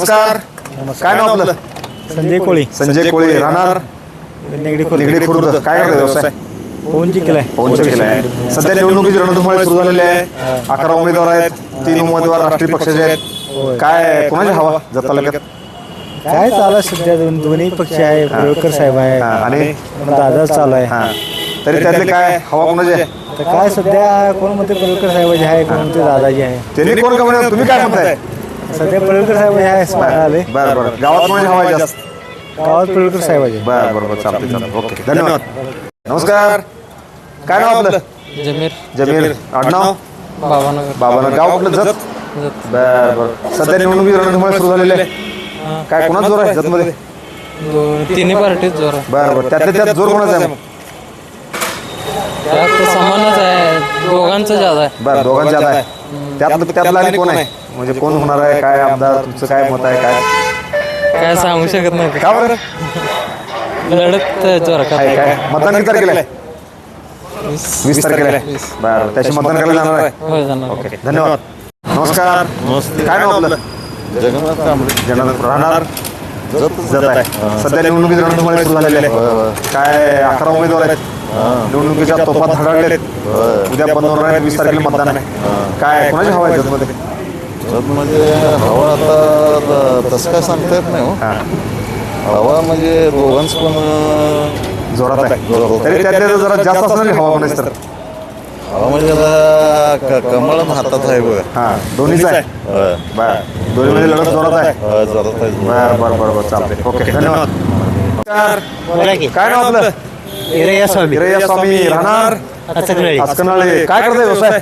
नमस्कार. काय नाव आपलं? संजय कोळी. संजय कोळी. राहणार? नेगडी खुर्द. काय करतो व्यवसाय. पवनचे केला आहे. सध्या निवडणुकीची रणधुमाळी सुरू झालेली आहे. अकरा उमेदवार आहेत. तीन उमेदवार राष्ट्रीय पक्षाचे आहेत. काय कोणाची हवा जत तालुक्यात? काय चालू आहे सध्या? दोन दोन्ही पक्ष आहे पडळकर साहेब आहे हा, आणि? दादा चालू आहे. हा. तरी त्यातले काय हवा कोणाची आहे? तर काय सध्या कोण म्हणते? पडळकर साहेबाची आहे कोण म्हणते? दादाजी आहे. त्यांनी कोण का तुम्ही काय म्हणताय? सध्या पडळकर साहेबाची आहे स्मार्ट आले. बरं बरं. गावात कोणाची हवा आहे जास्त? गावात पडळकर साहेबाची आहे. बरं बरं बरं. चालतंय चालतंय. ओके. धन्यवाद. नमस्कार. काय नाव आपलं? जमीर. जमीर. आडनाव? बाबानगर. बाबानं गाव कुठलं? जत? बर बर. सध्या निवडणुकीची रणधुमाळी सुरू झालेली आहे. काय कोणाच जोर आहे जतमध्ये? दो- तिन्ही पार्टीत जोर आहे. बरं बरं. त्यातल्या त्यात जोर कोणाचा आहे मग? त्यात तर समानच आहे. दोघांचं जादा आहे. बरं दोघांचे आता आहे. त्यातलं त्यातलं आणि कोण आहे? म्हणजे कोण होणार आहे? काय आमदार? तुमचं काय मत आहे? काय? काय सांगू शकत नाही. का बरं? लढत जोर काय? काय मतदान किती तारखेला आहे? वीस. तारखेला आहे. बरं त्याची मतदान करायला जाणार आहे? ओके धन्यवाद. नमस्कार. काय नाव आपलं? जगन्नाथ कांबळे. जनार्दन राहणार? जत आहे. सध्या रणधुमाळी सुरू झालेली आहे काय अकरा उमेदवार आहेत? निवडणुकीच्या तोफा धडाडलेत उद्या पंधरा होणार आहे वीस तारखेला मतदान आहे. काय कोणाची हवा आहे जतमध्ये? जत म्हणजे हवा आता तसं काय सांगता येत नाही हो. हा. हवा म्हणजे दोघांच पण जोरात आहे. तरी त्यातल्या जरा जास्त असणार नाही हवा तर. हवा म्हणजे आता कमळ हातात आहे बघा. हा दोन्हीच आहे. बर दोन्ही मध्ये लढत जोरात आहे. जोरात आहे बर बर बर बर चालते ओके धन्यवाद. काय नाव आपलं? हिरय्या स्वामी. हिरय्या स्वामी राहणार. आजकनाळे काय करताय व्यवसाय?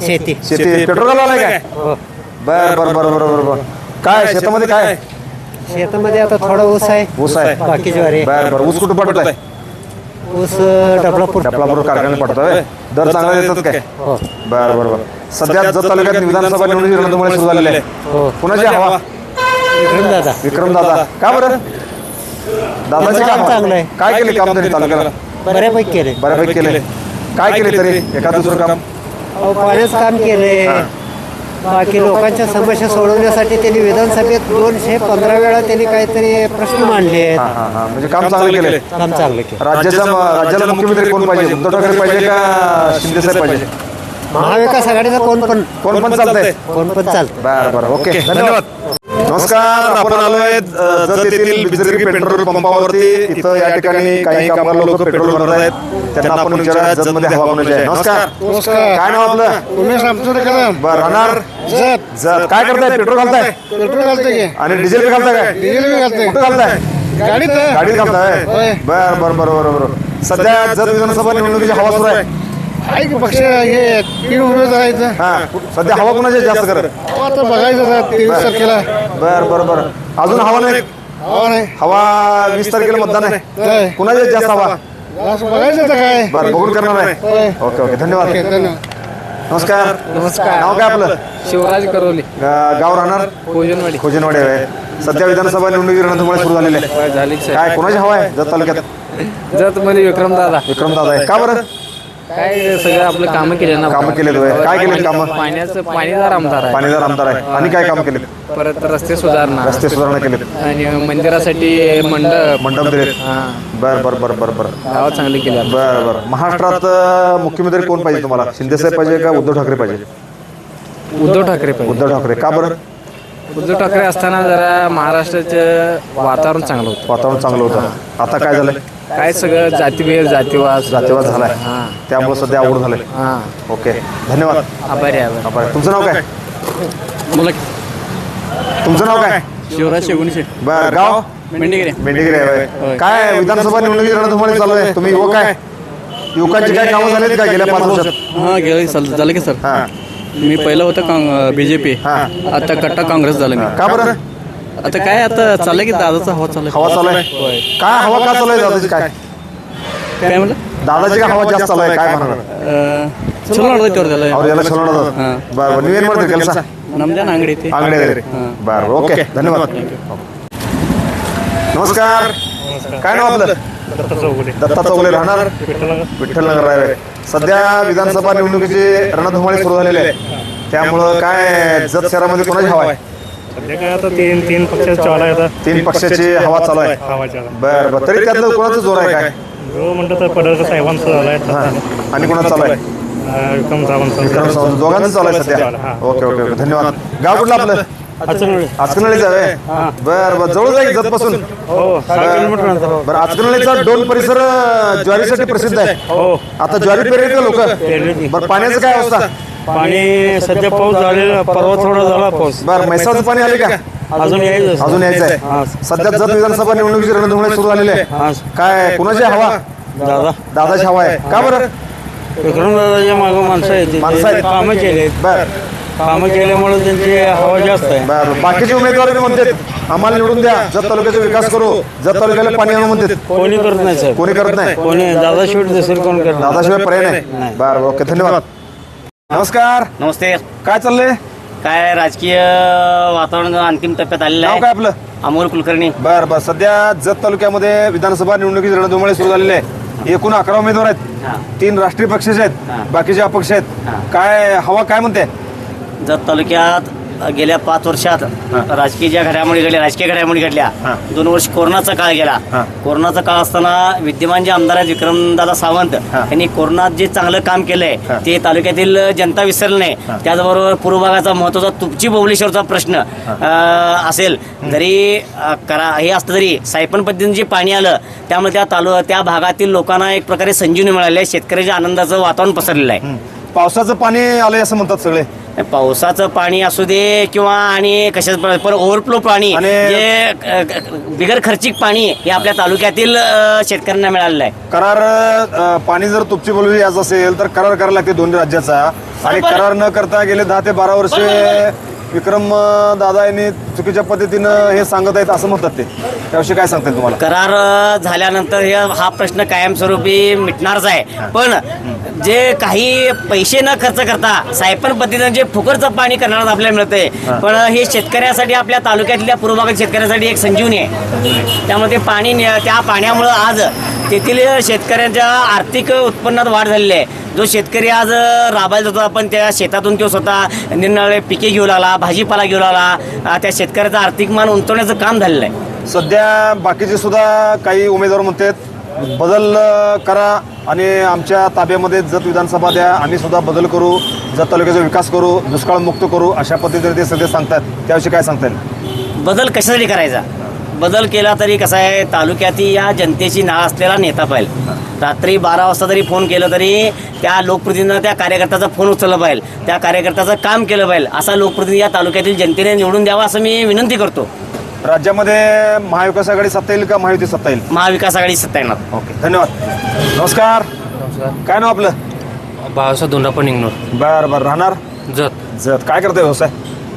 शेती. शेती. पेट्रोल घालाय काय? बर बर बर बर बर बर. काय शेतामध्ये काय? शेतामध्ये आता थोडा ऊस आहे. ऊस आहे. बाकी ज्वारी आहे. बर बर. ऊस कुठं पडत आहे ऊस डबलापूर. डपलापूर कारखान्यात पडतोय दर चांगला देतात काय? हो. बर बर बर. सध्या जत तालुक्यात विधानसभा निवडणुकीची रणधुमाळी सुरू झालेली आहे हो. कुणाची हवा? विक्रम दादा विक्रम दादा का बरं? दादाचे काम काम चांगलं आहे. काय केले काम त्यांनी तालुक्याला? बऱ्यापैकी केले बऱ्यापैकी केले काय केले तरी? एका दुसरं काम? अहो, पाण्याचं काम केले बाकी लोकांच्या समस्या सोडवण्यासाठी त्यांनी विधानसभेत दोनशे पंधरा वेळा त्यांनी काहीतरी प्रश्न मांडले आहेत. हा हा हा. म्हणजे काम चांगलं केले काम चांगलं केलं राज्याचा राज्याला मुख्यमंत्री कोण पाहिजे? उद्धव ठाकरे पाहिजे का शिंदे साहेब पाहिजे? महाविकास आघाडीचा कोण पण कोण पण चालतंय. कोण पण चालतं बर बर. ओके. धन्यवाद. नमस्कार आपण आलोय जत येथील बिजरगी पेट्रोल पंपावरती. इथं या ठिकाणी काही कामगार लोक पेट्रोल भरत आहेत. त्यांना आपण विचारा जत मध्ये हवा कोणाची आहे नमस्कार. नमस्कार. काय नाव आपलं? उमेश रामचंद्र कदम. बर राहणार? जत. जत. काय करताय? पेट्रोल घालताय? पेट्रोल घालते की. आणि डिझेल बी घालताय काय? डिझेल बी घालते कुठं घालताय? गाडीत. गाडीत घालताय? होय. बर बर बर बर बर. सध्या जत विधानसभा निवडणुकीची हवा सुरू आहे. आहे की पक्ष हे तीन उमेदवार आहेत. हा सध्या हवा कोणाची जास्त करत? अहो, आता बघायचं आता तेवीस तारखेला. बर बर बर. अजून हवा नाही? हो नाही. हवा वीस तारखेला मतदान आहे. कुणाची जास्त हवा? असं बघायचं आता काय. बरं बघून करणार आहे होय. Okay okay. धन्यवाद. ओके, धन्यवाद. नमस्कार. नमस्कार. नाव काय आपलं? शिवराज करवली गा- गाव राहणार? भोजनवाडी खोजनवाडी आहे. सध्या विधानसभा निवडणुकी रणधुमाळी सुरू झालेली. आहे झाली काय कोणाची हवा आहे? जत तालुक्यात? जत मध्ये विक्रम दादा विक्रम दादा आहे. का बरं? काय सगळं आपलं कामं केले ना? कामं केलेत होय. काय केलेत कामं? पाण्याचं पाणीदार आमदार आहे. पाणीदार आमदार आहे. आणि काय काम केले? परत रस्ते सुधारणा. रस्ते सुधारणा केलेत आणि मंदिरासाठी मंडप. मंडप दिलेत. हा. बर बर बर बर बर. गाव चांगली केली. बर बर. महाराष्ट्रात अं, मुख्यमंत्री कोण पाहिजे तुम्हाला? शिंदे साहेब पाहिजे का उद्धव ठाकरे पाहिजे? उद्धव ठाकरे पाहिजे. उद्धव ठाकरे. का बरं? उद्धव ठाकरे असताना जरा महाराष्ट्राचं वातावरण चांगलं होतं. वातावरण चांगलं होतं. आता काय झालंय? काय सगळं जातीभेद जातीवाद जातीवाद झालाय. हा. त्यामुळे सध्या आवड झालंय. हा. ओके. धन्यवाद. आभारी आहे बरं तुमचं नाव काय? तुमचं नाव काय? शिवराज शेगुणशे बर गाव? मेंढेगिरे. मेंढीगिरी आहे होय. काय विधानसभा निवडणुकीची रणधुमाळी चालू आहे? तुम्ही युवक आहे? युवकांची काय कामं झालीत का गेल्या पाच वर्षात? हां गेलं चाल झालं की सर. हा. मी पहिलं होतं बी जे पी हा. आता कट्टा काँग्रेस झालं मी. का बरं? आता काय आता चाललंय की दादाचा हवा चाललाय हवा चालू आहे काय हवा का चालू आहे दादाची काय काय म्हणलं दादाची काय हवा जास्त चालू आहे काय म्हणणार अं, ಚಲೋ ನಡೆದೈತಿ ಅವ್ರದ್ದೆಲ್ಲ ಅವ್ರು ಎಲ್ಲ ಚಲೋ ನಡೆದ ಬರ್ ಬರ್ ನೀವೇನ್ ಮಾಡ್ತೀರಿ ಕೆಲಸ ನಮ್ದೇನು ಅಂಗಡಿ ಐತಿ ಅಂಗಡಿ ಅದೇ बर ओके धन्यवाद नमस्कार काय नाव आपलं दत्ता चौगले राहणार विठ्ठलनगर रायवे सध्या विधानसभा निवडणुकीची रणधुमाळी सुरू झालेली आहे त्यामुळं काय जत शहरामध्ये कोणाची हवा आहे सध्या काय आता तीन तीन पक्ष चालू आहे आता. तीन पक्षाची हवा चालू आहे. हवाच्या बर बर. तरी त्यातलं कोणाचं जोर आहे काय? जो म्हणतो तर पडळकर साहेबांचं झालं आहे हा. आणि कोणाचं चालू आहे? विक्रम सावंत विक्रम सावंत दोघांचं चालू आहे सध्या. Okay okay okay. धन्यवाद. गाव कुठलं आपलं? आचकनळीच आहे बर बर. जवळ जाईल जत पासून हो सहा किलोमीटर अंतर बरं आचकनळीचा डोन परिसर अं, ज्वारीसाठी प्रसिद्ध आहे. हो. आता ज्वारी पेरले का लोक बरं पाण्याचं काय अवस्था? पाणी सध्या पाऊस झालेला परवा थोडा झाला पाऊस. बरं म्हैसाळचं पाणी आले का? अजून यायचं अजून यायचं आहे सध्या जत विधानसभा निवडणुकीची रणधुमाळी सुरू झालेली आहे काय कुणाची हवा? दादा. दादाची हवा आहे. का बरं? विक्रम दादाच्या मागं माणसं आहेत. माणसं आहेत. कामं केले बर. कामं केल्यामुळे त्यांची हवा जास्त आहे. बर बाकीचे उमेदवार बी म्हणतात आम्हाला निवडून द्या. जत तालुक्याचा विकास करू. जत तालुक्याला पाणी आणू म्हणतात. कोणी करत नाही साहेब कोणी करत नाही. कोणी? दादा शेवट दिसेल कोण करत दादाशिवाय पर्याय नाही. बर ओके धन्यवाद. नमस्कार. नमस्ते. काय चाललंय? काय राजकीय वातावरण अंतिम टप्प्यात आलेलं नाव काय आहे आपलं? अमोल कुलकर्णी. बर बर. सध्या जत तालुक्यामध्ये विधानसभा निवडणुकीची रणधुमाळी सुरू झालेली आहे एकूण अकरा उमेदवार आहेत. तीन राष्ट्रीय पक्षाचे आहेत. बाकीचे अपक्ष आहेत. काय हवा काय म्हणते? जत तालुक्यात गेल्या पाच वर्षात राजकीय ज्या घडामोडी घडल्या राजकीय घडामोडी घडल्या दोन वर्ष कोरोनाचा काळ गेला. कोरोनाचा काळ असताना विद्यमान जे आमदार आहेत विक्रमदादा सावंत यांनी कोरोनात जे चांगलं काम केलंय ते तालुक्यातील जनता विसरलं नाही त्याचबरोबर पूर्व भागाचा महत्त्वाचा तुपची बबलेश्वरचा प्रश्न असेल. जरी अं, करा हे असतं तरी सायपन पद्धतीने जे पाणी आलं त्यामुळे त्या तालु त्या भागातील लोकांना एक प्रकारे संजीवनी मिळाली आहे. शेतकऱ्याच्या आनंदाचं वातावरण पसरलेलं आहे. पावसाचं पाणी आलंय असं म्हणतात सगळे. पावसाचं पाणी असू दे किंवा आणि कशाच पण ओव्हरफ्लो पाणी जे बिगर खर्चिक पाणी हे आपल्या तालुक्यातील शेतकऱ्यांना मिळालेलं आहे करार पाणी जर तुपची बोलवी याचं असेल तर करार करायला लागते दोन्ही राज्याचा आणि. करार न करता गेले दहा ते बारा वर्षे विक्रम अं, दादा यांनी चुकीच्या पद्धतीनं हे सांगत आहेत असं म्हणतात ते. त्याविषयी काय सांगतात तुम्हाला? करार अ, झाल्यानंतर हे हा प्रश्न कायमस्वरूपी मिटणारच आहे. पण जे काही पैसे न खर्च करता सायपन पद्धतीनं जे फुकटचं पाणी करणार आपल्याला मिळतंय. पण हे शेतकऱ्यासाठी आपल्या तालुक्यातल्या पूर्व भागातील शेतकऱ्यासाठी एक संजीवनी आहे. त्यामुळे ते पाणी ने- त्या पाण्यामुळं आज तेथील शेतकऱ्यांच्या आर्थिक उत्पन्नात वाढ झालेली आहे. जो शेतकरी आज राबायला जातो आपण त्या शेतातून तो स्वतः निरनिराळे पिके घेऊ लागला भाजीपाला घेऊ लागला त्या शेतकऱ्याचा आर्थिक मान उंचवण्याचं काम झालेलं आहे. सध्या बाकीचे सुद्धा काही उमेदवार म्हणतात बदल करा आणि आमच्या ताब्यामध्ये जत विधानसभा द्या आम्ही सुद्धा बदल करू जत तालुक्याचा विकास करू दुष्काळ मुक्त करू अशा पद्धतीने ते सध्या सांगतात. त्याविषयी काय सांगता येईल? बदल कशासाठी करायचा? बदल केला तरी कसं आहे तालुक्यातील या जनतेची नाळ असलेला नेता पाहिजे रात्री बारा वाजता जरी फोन केलं तरी त्या लोकप्रतिनिधीनं त्या कार्यकर्त्याचा फोन उचलला पाहिजे त्या कार्यकर्त्याचं काम केलं पाहिजे असा लोकप्रतिनिधी या तालुक्यातील जनतेने निवडून द्यावा असं मी विनंती करतो. राज्यामध्ये महाविकास आघाडी सत्ता येईल का? महायुती सत्ता येईल? महाविकास आघाडी सत्ता येणार. ओके धन्यवाद. नमस्कार. काय नाव आपलं? बाळासाहेब दोंडापण निघणार बर बर. राहणार? जत. जत. काय करताय व्यवसाय?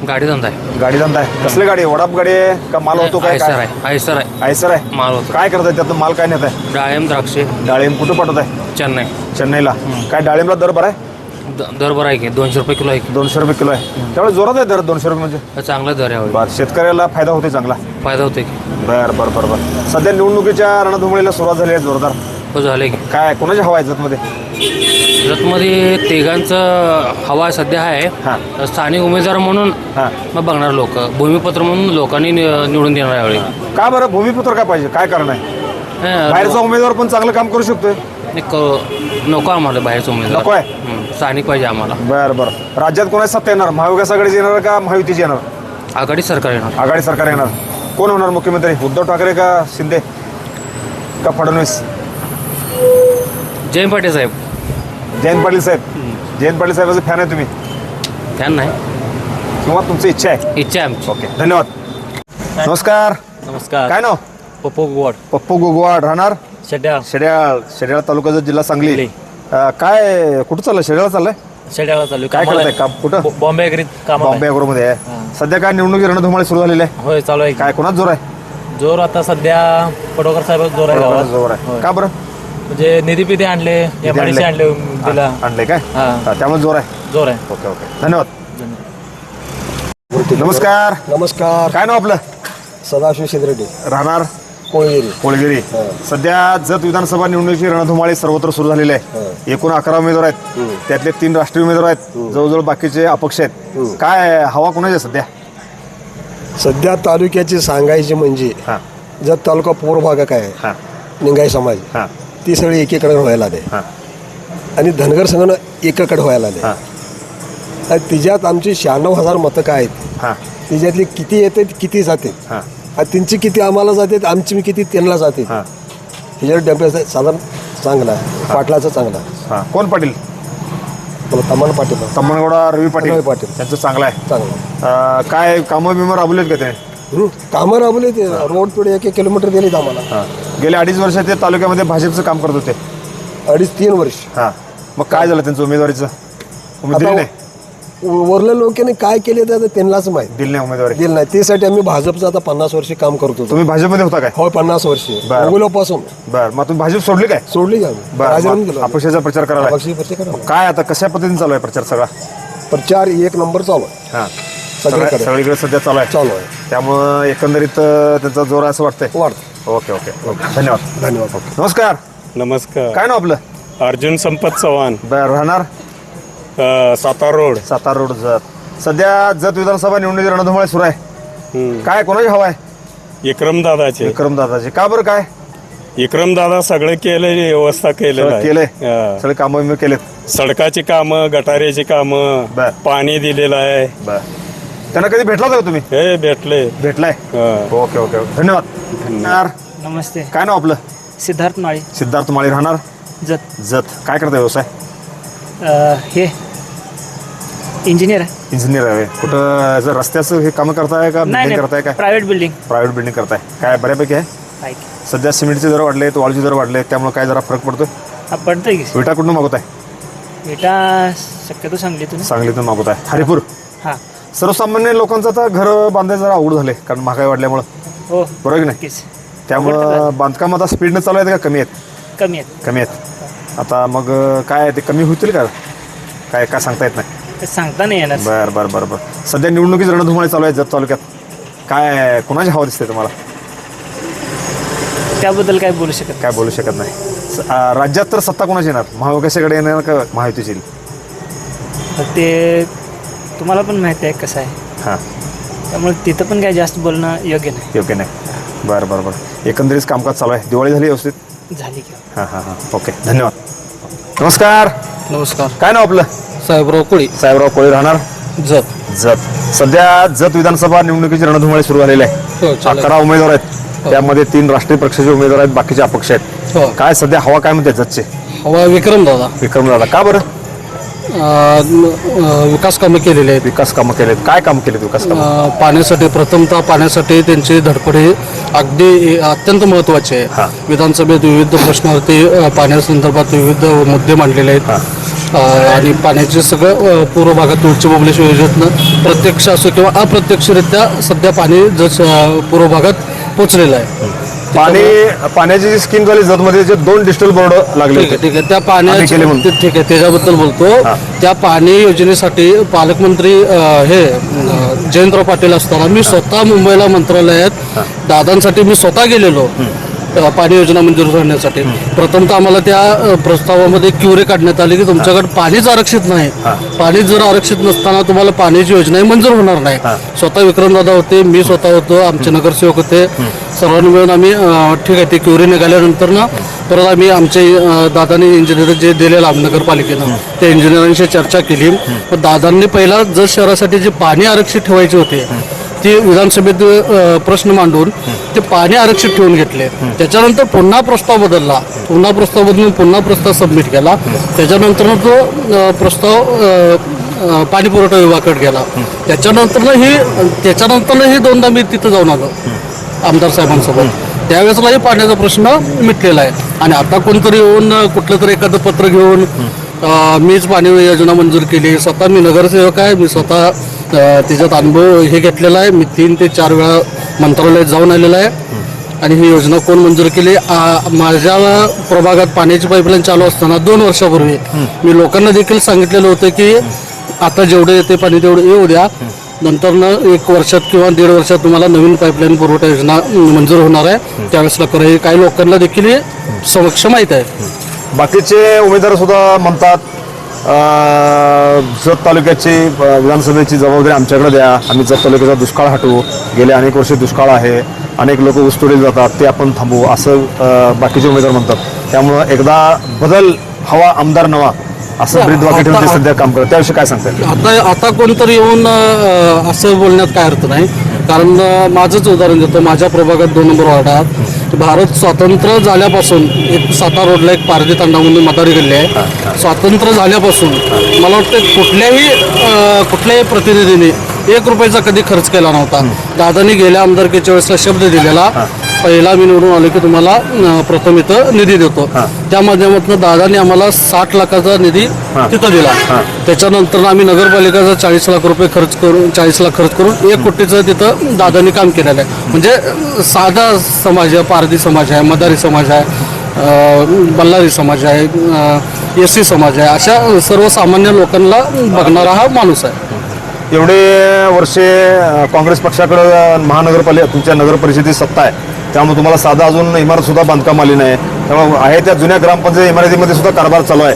गाडी धंदा आहे. गाडी धंदा आहे. कसली गाडी? आहे वडाप गाडी आहे का माल होतो काय? आयसर काय? आहे. आयसर आहे. आयसर आहे? माल होतो. काय करताय त्यातनं माल काय नेत आहे डाळिंब द्राक्षे. डाळिंब कुठं पाठवत आहे चेन्नई. चेन्नईला. काय डाळिंबला दर बरा आहे? द- दर बरा आहे की? दोनशे रुपये किलो आहे की? दोनशे रुपये किलो आहे. त्यामुळे जोरात आहे दर दोनशे रुपये म्हणजे? चांगला दर आहे. बर शेतकऱ्याला फायदा होते चांगला. फायदा होते की? बर बर बर बर. सध्या निवडणुकीच्या रणधुमाळीला सुरुवात झाली आहे जोरदार. हो झाले की. काय कोणाची हवा आहे जतमध्ये जतमध्ये तिघांचं हवा सध्या आहे. हां. स्थानिक उमेदवार म्हणून हां. मग बघणार लोक. भूमिपत्र म्हणून लोकांनी नि- निवडून देणार यावेळी. का बरं? भूमिपुत्र काय पाहिजे? काय कारण आहे? हं, बाहेरचा उमेदवार पण चांगलं काम करू शकतोय. नको आम्हाला बाहेरचं उमेदवार. नको आहे? हं, स्थानिक पाहिजे आम्हाला. बर बर. राज्यात कोणाची सत्ता येणार? महाविकास आघाडीची येणार का महायुतीची येणार? आघाडी सरकार येणार. आघाडी सरकार येणार. कोण होणार मुख्यमंत्री? उद्धव ठाकरे का शिंदे? का फडणवीस? जयंत पाटील साहेब. जयंत पाटील साहेब. जयंत पाटील साहेबाचे फॅन आहे तुम्ही. फॅन नाही. किंवा तुमची इच्छा आहे. इच्छा आहे आमची. ओके धन्यवाद. नमस्कार. नमस्कार. काय नाव? पप्पू गोड पप्पू गोगवाड. राहणार? शेड्या. शेड्याळ शेड्याळ तालुक्याचा जिल्हा सांगली. अं, काय कुठं चाललंय? शेड्याळ चाललंय? शेड्याला चालू काय करताय? काम कुठं? बॉम्बे अग्रीत काम बॉम्बे मध्ये आहे. सध्या काय निवडणुकी रणधुमाळी सुरू झालेली आहे? होय चालू आहे काय कोणाच जोर आहे? जोर आता सध्या पडोकर साहेब जोर आहे गावात. जोर आहे का बरं? म्हणजे निधी पिधी आणले एमआयडीसी आणले. आणले काय? हा. त्यामुळे जोर आहे. जोर आहे. Okay okay. धन्यवाद. नमस्कार. नमस्कार. काय नाव आपलं? सदाशिव शिंदरेड्डी राहणार? कोळगिरी. कोळगिरी. सध्या जत विधानसभा निवडणुकीची रणधुमाळी सर्वत्र सुरू झालेली आहे. एकूण अकरा उमेदवार आहेत. त्यातले तीन राष्ट्रीय उमेदवार आहेत. जवळजवळ बाकीचे अपक्ष आहेत. काय हवा कोणाची आहे सध्या? सध्या तालुक्याची सांगायची म्हणजे हां. जत तालुका पूर्व भाग काय आहे? हां. निंगाई समाज. हां. ती सगळी एकीकडे व्हायला आले हां. आणि धनगर संघ एकाकडे व्हायला आले हां. आणि तिच्यात आमची शहाण्णव हजार मतं काय आहेत? हां. तिच्यातली किती येते किती जाते? हां. त्यांची किती आम्हाला जाते आमची किती त्यांना जाते? हां. ह्याच्यावर साधारण चांगला आहे. पाटलाचं चांगला आहे. हां. कोण पाटील? मला तमान पाटील. तम्मनगौडा रवी पाटील. रवी पाटील. त्यांचं चांगलं आहे. चांगलं. अं, काय कामं बिमं राबवलेत का ते? हं. कामं राबवली ते. रोड पुढे एक एक किलोमीटर दिलीत आम्हाला. हां. गेले अडीच वर्ष ते तालुक्यामध्ये भाजपचं काम करत होते. अडीच तीन वर्ष. हां. मग काय झालं त्यांचं उमेदवारीचं? उमेद दिली नाही? वरल्या लोकांनी काय केले तर त्यांनाच माहीत. दिली नाही उमेदवारी. दिलं नाही. त्यासाठी आम्ही भाजपचं आता पन्नास वर्ष काम करत होतो. तुम्ही भाजपमध्ये होता काय? हो पन्नास वर्ष. बरं. बरं. मग तुम्ही भाजप सोडली काय? सोडली का आम्ही. बरं. राजीनामा मग दिला. अपक्षाचा प्रचार करायला पक्षी. काय आता कशा पद्धतीने चालू आहे प्रचार सगळा? प्रचार एक नंबर चालू आहे. हां. सगळीकडे. सगळ्या- सगळीकडे सध्या चालू आहे. चालू आहे. त्यामुळं एकंदरीत अं, त्यांचा जोर आहे असं वाटतंय? वाढतो. Okay okay. ओके. धन्यवाद. धन्यवाद. नमस्कार. नमस्कार. काय नाव आपलं? अर्जुन संपत चव्हाण. बरं राहणार? अ, सातारा रोड. सातारा रोड जत सध्या जत विधानसभा निवडणुकी रणधुमाळी सुरू आहे. हम्म. काय कोणाची हवा आहे? विक्रम दादाचे. विक्रम दादाची. का बरं काय? विक्रम दादा सगळं केलंय व्यवस्था केलेलं सगळं आहे. केलंय. सगळे कामं केलेत सडकाची कामं गटाऱ्याची कामं बर. पाणी दिलेलं आहे. बर. त्यांना कधी भेटला होता का तुम्ही? हे भेटले. भेटलाय. Okay okay okay. धन्यवाद. नमस्ते. काय नाव आपलं? सिद्धार्थ माळी. सिद्धार्थ माळी राहणार? जत. जत. काय करता व्यवसाय? हे इंजिनियर आहे. इंजिनियर आहे. कुठं जर रस्त्याचं हे कामं करताय का बिल्डिंग करताय काय? प्रायव्हेट बिल्डिंग प्रायव्हेट बिल्डिंग करताय. काय बऱ्यापैकी आहे? सध्या सिमेंटचे दर वाढलेत वाळूचे दर वाढले त्यामुळे काय जरा फरक पडतोय? पडतंय की. विटा कुठून मागवताय? बेटा शक्यतो सांगली तुम्ही सांगलीतून मागवताय. हरिपूर. हां. सर्वसामान्य लोकांचं आता घर बांधायचं जरा अवघड झाले कारण महागाई वाढल्यामुळं. हो. बरोबर की नाही? नक्कीच. त्यामुळं बांधकाम आता स्पीडनं चालू आहेत का? कमी आहेत? कमी आहेत. कमी आहेत. आता मग काय ते कमी होतील का? काय काय सांगता येत नाही? ते सांगता नाही येणार. बर बर बर बर. सध्या निवडणुकीची रणधुमाळी चालू आहे जत तालुक्यात. काय कोणाची हवा दिसते तुम्हाला? त्याबद्दल काय बोलू शकत काय बोलू शकत नाही. स- राज्यात तर सत्ता कोणाची येणार? महाविकासाकडे येणार का महायुतीची? नाही. ते तुम्हाला पण माहिती आहे कसं आहे. हां. त्यामुळे तिथं पण काय जास्त बोलणं योग्य नाही. योग्य नाही. बरं बरं बरं. एकंदरीत कामकाज चालू आहे. दिवाळी झाली व्यवस्थित? झाली की. हां हां हां. ओके धन्यवाद. नमस्कार. नमस्कार. काय नाव आपलं? साहेबराव कोळी. साहेबराव कोळी राहणार? जत. जत. सध्या जत विधानसभा निवडणुकीची रणधुमाळी सुरू झालेली आहे. हो अकरा उमेदवार आहेत. त्यामध्ये तीन राष्ट्रीय पक्षाचे उमेदवार आहेत बाकीचे अपक्ष आहेत. हो. काय सध्या हवा काय म्हणते जतचे? हवा विक्रम दादा. विक्रम दादा. का बरं? विकास कामं केलेले आहेत. विकास कामं केलेत. काय काम केलेत विकास कामं? अ, पाण्यासाठी प्रथमतः पाण्यासाठी त्यांची धडपड अगदी अत्यंत महत्त्वाची हा. आहे विधानसभेत विविध प्रश्नावरती अ, पाण्यासंदर्भात विविध मुद्दे मांडलेले आहेत. अ, आणि पाण्याचे सगळं अ, पूर्व भागात उच्च बबलेश्वर योजनेतनं प्रत्यक्ष असो किंवा अप्रत्यक्षरित्या सध्या पाणी जस अ, पूर्व भागात पोचलेलं आहे. पाणी पाण्याची जी स्कीम झाली जतमध्ये जे दोन डिजिटल बोर्ड लागले ठीक आहे होते ठीक आहे. त्या पाण्याचे केले म्हणून. ते- ठीक आहे त्याच्याबद्दल बोलतो. हा. त्या पाणी योजनेसाठी पालकमंत्री अ, हे अ, जयंतराव पाटील असताना मी स्वतः मुंबईला मंत्रालयात दादांसाठी मी स्वतः गेलेलो. पाणी योजना मंजूर करण्यासाठी. प्रथमतः आम्हाला त्या प्रस्तावामध्ये क्युरे काढण्यात आली की तुमच्याकडे पाणीच आरक्षित नाही. पाणी जर आरक्षित नसताना तुम्हाला पाण्याची योजना मंजूर होणार नाही. स्वतः विक्रमदादा होते मी स्वतः होतो आमचे नगरसेवक होते. सर्वांनी मिळून आम्ही ठीक आहे ते क्युरी निघाल्यानंतर ना परत आम्ही आमचे दादांनी इंजिनियर जे दिलेलं नगरपालिकेनं त्या इंजिनियरांशी चर्चा केली. पण दादांनी पहिला जर शहरासाठी जे पाणी आरक्षित ठेवायचे होते ते विधानसभेत प्रश्न मांडून ते पाणी आरक्षित ठेवून घेतले. त्याच्यानंतर पुन्हा प्रस्ताव बदलला. पुन्हा प्रस्ताव बदलून पुन्हा प्रस्ताव सबमिट केला. त्याच्यानंतर तो प्रस्ताव पाणी पुरवठा विभागाकडे गेला. त्याच्यानंतर ही त्याच्यानंतर दोनदा मी तिथं जाऊन आलो आमदार साहेबांसोबत. त्यावेळेसलाही पाण्याचा प्रश्न मिटलेला आहे. आणि आता कोणतरी येऊन कुठलं तरी एखादं पत्र घेऊन मीच पाणी योजना मंजूर केली. स्वतः मी नगरसेवक आहे. मी स्वतः त्याच्यात अनुभव हे घेतलेला आहे. मी तीन ते चार वेळा मंत्रालयात जाऊन आलेला आहे. आणि ही योजना कोण मंजूर केली? आ, माझ्या प्रभागात पाण्याची पाईपलाईन चालू असताना दोन वर्षापूर्वी मी लोकांना देखील सांगितलेलं होतं की आता जेवढं येते पाणी तेवढं येऊ द्या. नंतर न एक वर्षात किंवा दीड वर्षात तुम्हाला नवीन पाईपलाईन पुरवठा योजना मंजूर होणार आहे. त्यावेळेसला करा हे काही लोकांना देखील समक्ष माहीत आहे. बाकीचे उमेदवार सुद्धा म्हणतात जत तालुक्याची विधानसभेची जबाबदारी आमच्याकडे द्या. आम्ही जत तालुक्याचा दुष्काळ हटवू. गेले अनेक वर्षे दुष्काळ आहे. अनेक लोक ऊसतोडीला जातात. ते आपण थांबवू असं बाकीचे उमेदवार म्हणतात. त्यामुळं एकदा बदल हवा आमदार नवा असं ब्रीद वाक्य ठेवून सध्या काम करतात. त्याविषयी काय सांगतात आता आता कोणतरी येऊन असं बोलण्यात काय अर्थ नाही. कारण माझंच उदाहरण देतो. माझ्या प्रभागात दोन नंबर वार्डात भारत स्वातंत्र्य झाल्यापासून एक सातारा रोडला एक पारधी तांडा म्हणून मदारी गल्ली आहे. स्वातंत्र्य झाल्यापासून मला वाटतं कुठल्याही कुठल्याही प्रतिनिधीने एक रुपयाचा कधी खर्च केला नव्हता. दादानी गेल्या आमदारकीच्या वेळेसला शब्द दिलेला पहिला मी निवडून आलो की तुम्हाला अ, प्रथम इथं निधी देतो. त्या माध्यमातून दादानी आम्हाला साठ लाखाचा निधी तिथं दिला. त्याच्यानंतर आम्ही नगरपालिकेचा चाळीस लाख रुपये खर्च करून चाळीस लाख खर्च करून एक कोटीचं तिथं दादानी काम केलेलं आहे. म्हणजे अ, साधा समाज आहे पारधी समाज आहे मदारी समाज आहे अ, बल्लारी समाज आहे एस सी समाज आहे अशा सर्वसामान्य लोकांना बघणारा हा माणूस आहे. एवढे वर्षे अं, काँग्रेस पक्षाकडं महानगरपालिका तुमच्या नगर परिषदेची सत्ता आहे. त्यामुळे तुम्हाला साधा अजून इमारत सुद्धा बांधकाम आली नाही. त्यामुळे आहे त्या जुन्या ग्रामपंचायत इमारतीमध्ये सुद्धा कारभार चालू आहे.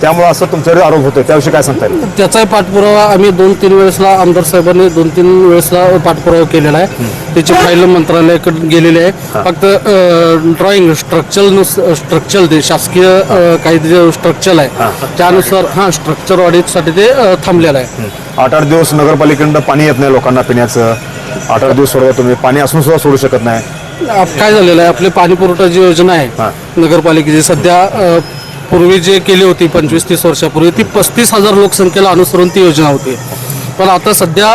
त्यामुळे असं तुमच्यावर आरोप होतोय. त्याविषयी काय सांगता येईल? त्याचाही पाठपुरावा आम्ही दोन तीन वेळेसला आमदार साहेबांनी दोन तीन वेळेसला पाठपुरावा केलेला आहे. त्याची फाईल मंत्रालयाकडे गेलेली आहे. फक्त ड्रॉइंग स्ट्रक्चर स्ट्रक्चर ते शासकीय काही जे स्ट्रक्चर आहे. त्यानुसार हा स्ट्रक्चर ऑडिटसाठी ते थांबलेलं आहे. आठ आठ दिवस नगरपालिकेकडं पाणी येत नाही लोकांना पिण्याचं. आठ आठ दिवस सोडवा तुम्ही. पाणी असून सुद्धा सोडू शकत नाही. आप- काय झालेलं आहे आपली पाणी पुरवठा योजना हा. आहे नगरपालिकेची सध्या अ, पूर्वी जे केली होती पंचवीस तीस वर्षापूर्वी ती पस्तीस हजार लोकसंख्येला अनुसरून ती योजना होती पण आता सध्या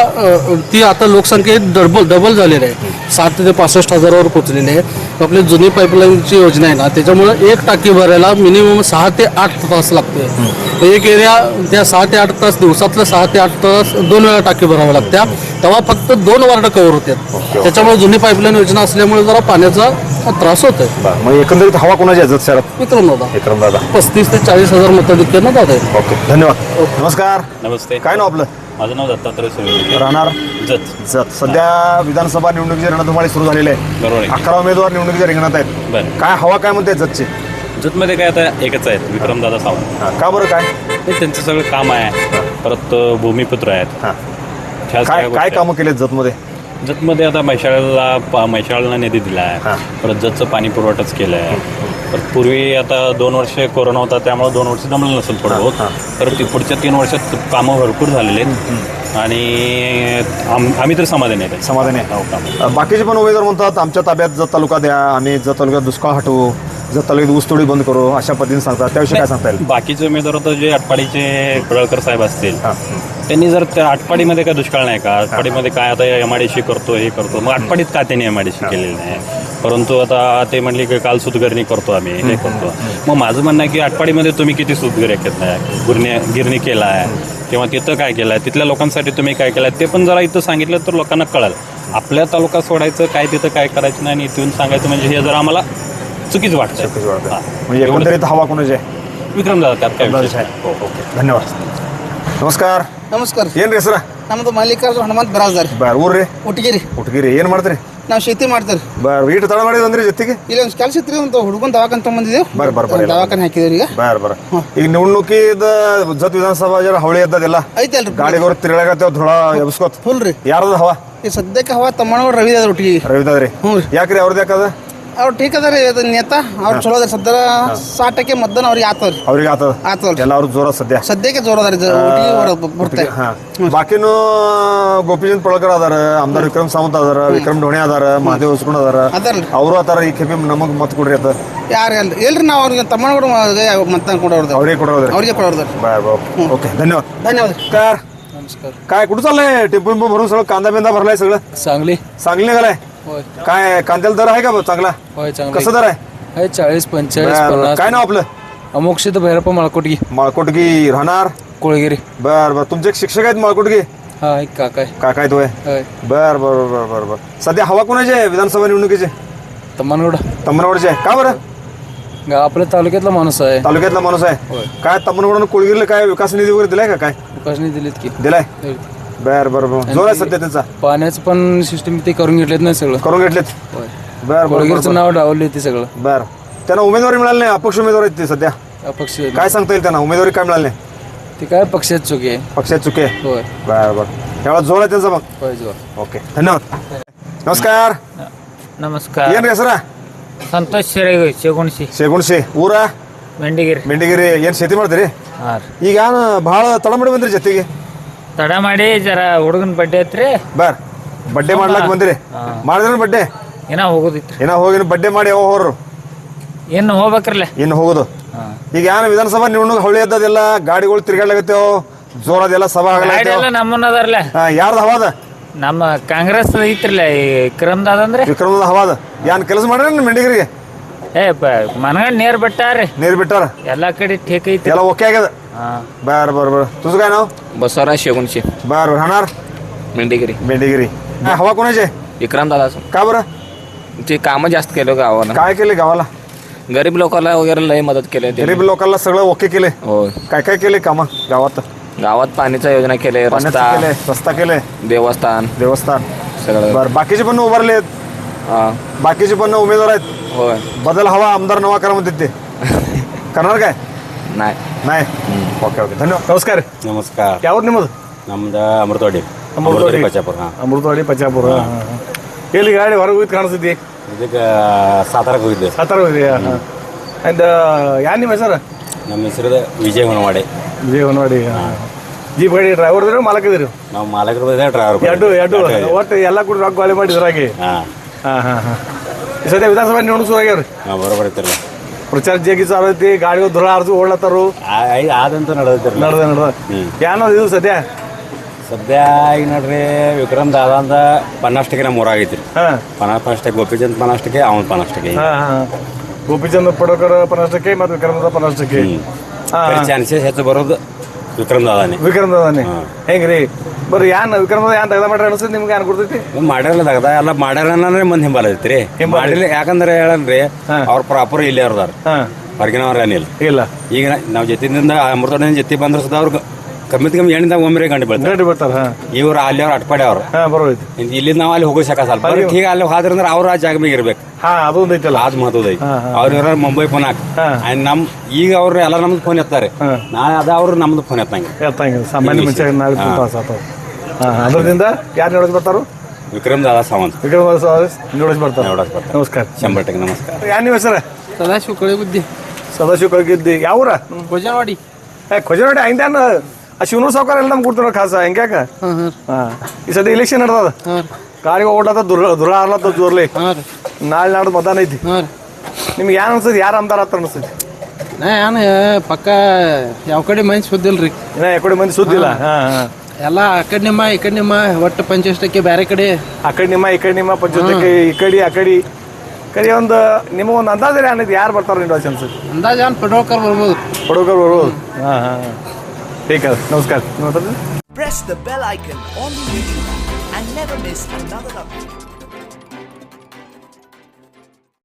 ती आता लोकसंख्येत डबल डबल झालेली आहे. साठ ते पासष्ट हजारावर पोहोचलेली आहे. आपली जुनी पाईपलाईनची योजना आहे ना त्याच्यामुळे एक टाकी भरायला मिनिमम सहा ते आठ तास लागते एक एरिया त्या सहा ते आठ तास दिवसातल्या सहा ते आठ तास दोन वेळा टाकी भराव्या लागत्या. तेव्हा फक्त दोन वार्ड कव्हर होतात त्याच्यामुळे जुनी पाईपलाईन योजना असल्यामुळे जरा पाण्याचा त्रास होतोय. बरं, मग एकंदरीत हवा कोणाची आहे शहरात विक्रम दादा. विक्रम दादा. पस्तीस ते चाळीस हजार मताधिक्यानं आहे ओके धन्यवाद. नमस्कार. नमस्ते. काय नाव आपलं? माझं नाव दत्तात्रय सोयी राहणार? जत. जत. सध्या विधानसभा निवडणुकीची रणधुमाळी सुरू झालेली आहे. बरोबर आहे. अकरा उमेदवार निवडणुकीच्या रिंगणात आहेत. बरं. काय हवा काय म्हणते जतची? जतमध्ये काय आता एकच आहेत विक्रमदादा सावंत. हा, का बरं काय? हे त्यांचं सगळं काम आहे. परत भूमिपुत्र आहेत. हा. ह्या सगळ्या काय काय आहेत. कामं केलेत जतमध्ये? जतमध्ये आता म्हैसाळला पा- म्हैसाळला निधी दिला. आहे परत जतचं पाणी पुरवठाच केलं आहे परत पूर्वी आता दोन वर्ष कोरोना होता त्यामुळे दोन वर्ष जमलं नसेल थोडं बहुत तर ती पुढच्या तीन वर्षात कामं भरपूर झालेली आहेत. आणि आम- आम्ही तर समाधानी आहेत. समाधानी आहे. हो, बाकीचे पण उमेदवार म्हणतात आमच्या ताब्यात जत तालुका द्या आम्ही जत तालुक्यात दुष्काळ हटवू. जत तालुक्यात ऊसतोडी बंद करू अशा पद्धतीने सांगतात. त्याविषयी काय सांगता येईल? बाकीचे उमेदवार आता जे आटपाडीचे पडळकर साहेब असतील. त्यांनी जर त्या आटपाडीमध्ये काय दुष्काळ नाही का? आटपाडीमध्ये काय आता एम आय करतो हे करतो मग आटपाडीत का त्यांनी एम आय केलेली नाही? परंतु आता ते म्हणले की काल सुतगिरणी करतो आम्ही हे करतो. मग माझं म्हणणं आहे की आटपाडीमध्ये तुम्ही किती सुतगिऱ्या केल्या आहे गिरणी गिरणी केला आहे किंवा तिथं काय केलं आहे तिथल्या लोकांसाठी तुम्ही काय केलं ते पण जरा इथं सांगितलं तर लोकांना कळेल. आपल्या तालुका सोडायचं काय तिथं काय करायचं नाही आणि इथून सांगायचं म्हणजे हे जरा आम्हाला चुकीच वाटत चुकीच वाटत म्हणजे एकंदरीत हवा कोणाची आहे विक्रम दादा त्यात काय ಧನ್ಯವಾದ ನಮಸ್ಕಾರ ನಮಸ್ಕಾರ ಏನ್ರಿ ಸರ್ ನಮ್ದು ಮಲ್ಲಿಕಾರ್ಜುನ ಹನುಮಂತ ಬರಾಜ್ದಾರಿ ಬಾರ್ ಊರ್ರಿ ಉಟ್ಗಿರಿ ಹುಟ್ಗಿರಿ ಏನ್ ಮಾಡ್ತೀರಿ ನಾವು ಶೇತಿ ಮಾಡ್ತೀರಿ ಬಾರ್ ವೀಟ್ ತಳ ಮಾಡಿದಂದ್ರಿ ಜೊತೆಗೆ ಇಲ್ಲಿ ಒಂದು ಕೆಲಸ ಇತ್ತು ಒಂದು ಹುಡುಗನ್ ದವಾಖಾನೆ ತಗೊಂಡಿದ್ದೆ ಬರ್ ಬರ್ ಬರ್ ದವಾಖಾನೆ ಹಾಕಿದ್ರಿ ಈಗ ಬಾರ್ ಬರ್ ಈಗ ನಿವಣ್ಣುಕಿದ ಜತ್ ವಿಧಾನಸಭಾ ಜರ ಹವಳಿ ಎದ್ದದಿಲ್ಲ ಐತಲ್ರಿ ಗಾಡಿಗೋರ್ ತಿರುಗಾಗತ್ತೇವ್ ಧೂಳ ಎಬ್ಸ್ಕೋತ್ ಫುಲ್ ರೀ ಯಾರದ ಹವಾ ಈ ಸದ್ಯಕ್ಕೆ ಹವಾ ತಮ್ಮನವ್ರು ರವಿ ಅದ ರವಿದಾದ್ರಿ ಹ್ಞೂ ರೀ. ಯಾಕ್ರಿ ಅವ್ರದ್ದು ಯಾಕದ ಅವ್ರು ಟೀಕ್ ಅದಾರಿ ಅದು ನೇತಾ ಅವ್ರು ಚಲೋ ಅದಾರ ಸದ್ಯ ಸಾಟ್ ಟಕ್ಕೆ ಮದ್ದನ ಅವ್ರಿಗೆ ಆತವ್ರಿ ಅವ್ರಿಗೆ ಆತದ ಆತಲ್ರಿ ಎಲ್ಲ ಅವ್ರ ಜೋರ ಸದ್ಯ ಸದ್ಯಕ್ಕೆ ಜೋರ ಅದಾರಿ ಒಟ್ಟಿಗೆ ಬರ್ತಾರೆ ಹಾ ಬಾಕಿನೂ ಗೋಪಿಚಂದ್ ಪೊಳಕರ್ ಅದಾರ ಆಮದಾರ್ ವಿಕ್ರಮ್ ಸಾವಂತ್ ಅದಾರ ವಿಕ್ರಮ್ ಢೋಣೆ ಅದಾರ ಮಹಾದೇವ್ ಉಸ್ಕೊಂಡ್ ಅದಾರ ಅದಾರ್ರಿ. ಅವರು ಅದಾರ ಈ ಕೆಪಿ ನಮಗ್ ಮತ್ ಕೊಡ್ರಿ ಅದ ಯಾರು ಅಲ್ರಿ ಇಲ್ರಿ ನಾವು ಅವ್ರಿಗೆ ತಮ್ಮನವರು ಮತ್ತ ಕೊಡೋರ್ದು ಅವ್ರಿಗೆ ಕೊಡೋದ್ರಿ ಅವ್ರಿಗೆ ಕೊಡೋರ್ದು बर बर ओके धन्यवाद ಧನ್ಯವಾದ नमस्कार काय कुठं चाललंय टेम्पो बिंपो भरून सगळं कांदा बिंदा भरलाय सगळं सांगली चांगली निघालाय होय. काय कांद्याला दर आहे का चांगला? होय चांगली कसं दर आहे? आहे चाळीस पंचेचाळीस बर, बर. पन्नास. काय नाव आपलं? अमोक्षित भैरप्प माळकोटगी. माळकोटगी राहणार? कोळगिरी. बर बर. तुमचे एक शिक्षक आहेत माळकोटगी? हा एक काका आहे. काय काय तो आहे होय. बर बर बर बर बर. सध्या हवा कोणाची आहे विधानसभा निवडणुकीची? तम्मानगड तमनवडची आहे. का बरं? गा- आपल्या तालुक्यातला माणूस आहे. तालुक्यातला माणूस आहे. होय. काय तमनवडून कोळगिरीला काय विकास निधी वगैरे दिलाय का काय? उकाशनी दिलीत की. दिलाय. होय. बर बर बर जोर आहे सध्या त्यांचा पाण्याचं पण सिस्टीम ते करून घेतलेत नाही सगळं करून घेतलेत होय बर बर, बर कोळगिरीचं बर नाव डावले ते सगळं बर त्यांना उमेदवारी मिळाली नाही अपक्ष उमेदवार आहेत ते सध्या अपक्ष काय सांगता येईल त्यांना उमेदवारी काय मिळाली नाही ते काय पक्षात चुकी आहे पक्षात चुके होय बर बर एवढा जोर आहे त्यांचा मग होय जोर ಓಕೆ ಧನ್ಯವಾದ ನಮಸ್ಕಾರ ನಮಸ್ಕಾರ ಏನ್ರಿ ಹೆಸರ ಸಂತೋಷ್ ಶಿರಗಿ ಚಿಗುಣ್ಸಿ ಶೇಗುಣಸಿ ಊರ ಬೆಂಡಿಗಿರಿ ಮೆಂಡಿಗಿರಿ ಏನ್ ಶೇತಿ ಮಾಡ್ತೀರಿ ಹಾಂ ರೀ ಈಗ ಏನ್ ಭಾಳ ತಡ ಮಾಡಿ ಬಂದ್ರಿ ಜೊತೆಗೆ ತಡ ಮಾಡಿ ಜರ ಹುಡುಗನ ಬಡ್ಡೆ ಐತ್ರಿ ಬರ್ ಬಡ್ಡೆ ಮಾಡ್ಲಾಕ್ ಬಂದಿರಿ. ಮಾಡಿದ್ರ ಬಡ್ಡೆ? ಏನೋ ಹೋಗೋದಿತ್ರಿ. ಏನೋ ಹೋಗಿನ ಬಡ್ಡೆ ಮಾಡಿ ಯಾವ ಹೋಗ್ರು ಇನ್ನು ಹೋಗ್ಬೇಕ್ರಲ್ಲ. ಇನ್ನು ಹೋಗುದು. ಈಗ ಯಾರು ವಿಧಾನಸಭಾ ನಿವಣುಗ್ ಹೊಳಿ ಎದ್ದದೆಲ್ಲ ಗಾಡಿಗಳು ತಿರ್ಗಾಡ್ಲಾಗತ್ತೇವ್ ಜೋರದೆಲ್ಲ ಸಭಾ ಆಗಲ್ಲ ನಮ್ಮನ್ನ ಅದಾರಲ್ಲ ಯಾರ್ದು ಹವಾದ ನಮ್ಮ ಕಾಂಗ್ರೆಸ್ ಐತ್ರಲ್ಲ ಈ ಕ್ರಮದ ಅಂದ್ರೆ ವಿಕ್ರಮದ ಹವಾದ ಯಾನ್ ಕೆಲಸ ಮಾಡ್ರಿ ಮೆಂಡಿಗಿರಿಗೆ ಏ ಮನಗಂಡ್ ನೇರ್ ಬಿಟ್ಟಾರಿ ನೀರ್ ಬಿಟ್ಟಾರ ಎಲ್ಲಾ ಕಡೆ ಠೇಕ್ ಐತಿ ಎಲ್ಲ ಓಕೆ ಆಗ್ಯದ ಹಾಂ बर बर बर तुझं काय नाव बसवराज शेगुणशे बर राहणार मेंढेगिरी बेंडेगिरी हा, हवा कोणाची आहे? विक्रम दादाचं का बरं ते कामं जास्त केलं गावाला काय केले गावाला गरीब लोकांना वगैरे लय मदत केली त्यांनी. गरीब लोकांना सगळं ओके केले होय काय काय केले कामं गावात गावात पाणीचा योजना केले पाण्याचं रस्ता केले रस्ता केले देवस्थान देवस्थान सगळं बर बाकीचे पण उभारले आहेत हा बाकीचे पण उमेदवार आहेत होय बदल हवा आमदार नवा करा म्हणतात ते करणार काय नाही नाही ಓಕೆ ಓಕೆ ಧನ್ಯವಾದ ನಮಸ್ಕಾರ ನಮಸ್ಕಾರ ಯಾವ ನಿಮ್ಮದು ನಮ್ದು ಅಮೃತವಾಡಿ ಅಮೃತವಾಡಿ. ಪಚಾಪುರ ಹಾಂ ಅಮೃತವಾಡಿ ಪಚಾಪುರ ಎಲ್ಲಿ ಗಾಡಿ ಹೊರಗೆ ಹೋಗಿ ಕಾಣಿಸ್ತಿದ್ದಿ ಇದಕ್ಕೆ ಸಾತಾರಕ್ಕೆ ಹೋಗಿದ್ದೆ ಸಾತಾರ ಹೋಗಿ ಅಂಡ್ ಯಾ ನಿಮ್ಮ ಹೆಸರು ನಮ್ಮ ಹೆಸರು ವಿಜಯ ಹೊನವಾಡೆ ವಿಜಯ ಹೊನವಾಡಿ ಜೀಪ್ ಗಾಡಿ ಡ್ರೈವರ್ ಇದ್ರು ಮಾಲಕ್ ಇದ್ರಿ ನಾವು ಮಾಲಕರು ಡ್ರೈವರ್ ಎರಡು ಎರಡು ಒಟ್ಟು ಎಲ್ಲ ಕೂಡ ರೊಕ್ಕ ಗಾಳಿ ಮಾಡಿದ್ರಾಗೆ ಹಾಂ ಹಾಂ ಹಾಂ ಹಾಂ ಈ ಸದ್ಯ ವಿಧಾನಸಭೆ ನಿವಣುಕ್ ಶುರು ಆಗ್ಯಾವ್ರಿ ಹಾಂ ಬರೋಬರ್ ಪ್ರಚಾರ ಜಗ್ಗಿ ಚಾಲು ಐತಿ ಗಾಡಿಗಳು ದುರ ಹರಿದು ಓಡ್ಲತ್ತಾರು ಆದಂತ ನಡೆದೈತಿ ನಡ್ದ ನಡ್ದ. ಏನದು ಇದು ಸದ್ಯ? ಸದ್ಯ ಈಗ ನೋಡ್ರಿ ವಿಕ್ರಮ್ ದಾದ ಅಂತ ಪನ್ನಾಷ್ಟಕ್ಕೆ ನಮ್ಮ ಊರಾಗೈತಿ ಹಾಂ. ಪನ್ನಾಸ್ ಅಷ್ಟಕ್ಕೆ ಗೋಪಿಚಂದ್ ಪನ್ನಾಷ್ಟಕ್ಕೆ ಅವನ್ ಪನ್ನಾಷ್ಟಕ್ಕೆ. ಗೋಪಿಚಂದ್ ಪಡೋಕರ್ ಪನ್ನಷ್ಟಕ್ಕೆ ಮತ್ತು ವಿಕ್ರಮದ ಪನ್ನಷ್ಟಕ್ಕೆ. ಹಾಂ ಚಾನ್ಸಸ್ ಹೆಚ್ಚು ಬರೋದು. ವಿಕ್ರಮ್ ದಾದಾನೆ ವಿಕ್ರಮ್ ಅದಾನೆ ಹಾಂ. ಹೆಂಗ್ರಿ? ಬರ್ರಿ ಯಾನ್ ವಿಕ್ರಮದ ಯಾನ್ ತಗದ ಮಾಡ್ರಿ ಅನ್ಸುತ್ತೆ ನಿಮ್ಗೆ ಯಾನ್ ಕೊಡ್ತೈತಿ ಮಾಡ್ಯಾರಲ್ಲ ತಗದ ಎಲ್ಲ ಮಾಡ್ಯಾರ ಮಂದಿ ಹಿಂಬಾಲ ಐತ್ರಿ. ಮಾಡಿಲ್ಲ ಯಾಕಂದ್ರೆ ಹೇಳನ್ರಿ. ಅವ್ರ ಪ್ರಾಪರ್ ಇಲ್ಲೇ ಅವ್ರದಾರ ಹೊರಗಿನವ್ರ ಏನಿಲ್ಲ. ಇಲ್ಲ. ಈಗ ನಾವು ಜೊತೆಯಿಂದ ಅಮೃತ ಜೊತೆ ಬಂದ್ರೆ ಸುದ ಅವ್ರು ಕಮ್ಮಿ ಕಮ್ಮಿ ಎಣ್ಣಿಂದ ಒಮ್ಮೆ ಗಂಟೆ ಬರ್ತಾರೆ ಹಾಂ. ಇವ್ರು ಅಲ್ಲಿ ಅವ್ರು ಅಟ್ಪಾಡಿ ಅವ್ರು. ಇಲ್ಲಿ ನಾವು ಅಲ್ಲಿ ಹೋಗೋ ಸಾಕ ಸ್ವಲ್ಪ. ಈಗ ಅಲ್ಲಿ ಹೋದ್ರಂದ್ರೆ ಅವ್ರ ಆ ಜಾಗ ಮೇಲೆ ಇರ್ಬೇಕು. ಅದೊಂದು ಐತಲ್ಲ ಅದ್ ಮಹತ್ವದ ಅವ್ರ ಇರೋ ಮುಂಬೈ ಫೋನ್ ಹಾಕ್. ಅಂಡ್ ನಮ್ ಈಗ ಅವ್ರು ಎಲ್ಲ ನಮ್ದು ಫೋನ್ ಎತ್ತಾರೆ. ನಾಳೆ ಅದ ಅವ್ರು ನಮ್ದು ಫೋನ್ ಎತ್ತಂಗೆ ಎತ್ತಂಗಿಲ್ಲ ಸಾಮಾನ್ಯ. ಮನುಷ್ಯ ನಾಳೆ ಅದರಿಂದ ಯಾರು ನೋಡಕ್ ಬರ್ತಾರು? ವಿಕ್ರಮ್ ದಾದಾ ಸಾವಂತ್. ವಿಕ್ರಮ ನೋಡಕ್ ಬರ್ತಾರೆ. ನೋಡಕ್ ಬರ್ತಾರೆ. ನಮಸ್ಕಾರ. ಶಂಬರ್ ನಮಸ್ಕಾರ. ಯಾರು ನೀವು ಹೆಸರ? ಸದಾಶಿವ ಕಳೆ ಬುದ್ಧಿ ಸದಾಶಿವ ಕಳ್ಗಿದ್ದಿ. ಯಾವೂರ ಭೋಜನವಾಡಿ ಏ ಖೊಜನೋಡಿ ಹಿಂದೇನ ಆ ಶಿವನೂರ್ ಸಾವುಕಾರ ಎಲ್ಲ ನಮ್ಗೆ ಕೊಡ್ತಾರ ಖಾಸ ಹೆಂಗ್ಯಾಕ ಈ ಸದ್ಯ ಇಲೆಕ್ಷನ್ ನಡ್ದದ? ಕಾರಿಗೆ ಓಡ್ಲತ್ತ ದುರ ದುರ ಆರ್ಲತ್ತ ಜೋರ್ಲಿ. ನಾಳೆ ನಾಡ್ದು ಮತದಾನ ಐತಿ ರೀ. ನಿಮ್ಗೆ ಏನು ಅನ್ಸುತ್ತೆ ಯಾರು ಅಂತಾರ ಹತ್ರ ಅನ್ಸುತ್ತೆ? ನಾ ಏನು ಪಕ್ಕ ಯಾವ ಕಡೆ ಮನ್ಸು ಸುದ್ದಿಲ್ಲ ರೀ ಇನ್ನ ಯಾಕಡೆ ಮಂದಿ ಸುದ್ದಿಲ್ಲ? ಹಾ. ಎಲ್ಲ ಆ ಕಡೆ ನಿಮ್ಮ ಈ ಕಡೆ ನಿಮ್ಮ ಒಟ್ಟು ಪಂಚಷ್ಟಕ್ಕೆ ಬೇರೆ ಕಡೆ. ಆ ಕಡೆ ನಿಮ್ಮ ಈ ಕಡೆ ನಿಮ್ಮ ಪಂಚಾಯತ್ ಈ ಕಡೆ ಆ ಕಡೆ. ಕಡೆ ಒಂದು ನಿಮಗೆ ಒಂದು ಅಂದಾಜಲ್ಲಿ ಅನ್ನೋದು ಯಾರು ಬರ್ತಾರೆ ನಿಮ್ಗೆ ಅಂದಾಜು ಏನು ಪಡೋಕರ್ ಬರ್ಬೋದು. ಪಡೋಕರ್ ಬರ್ಬೋದು. ಹಾಂ ಹಾಂ ಟೀಕ್ ನಮಸ್ಕಾರ. ನಿಮ್ಮ press the bell icon on YouTube and never miss never update.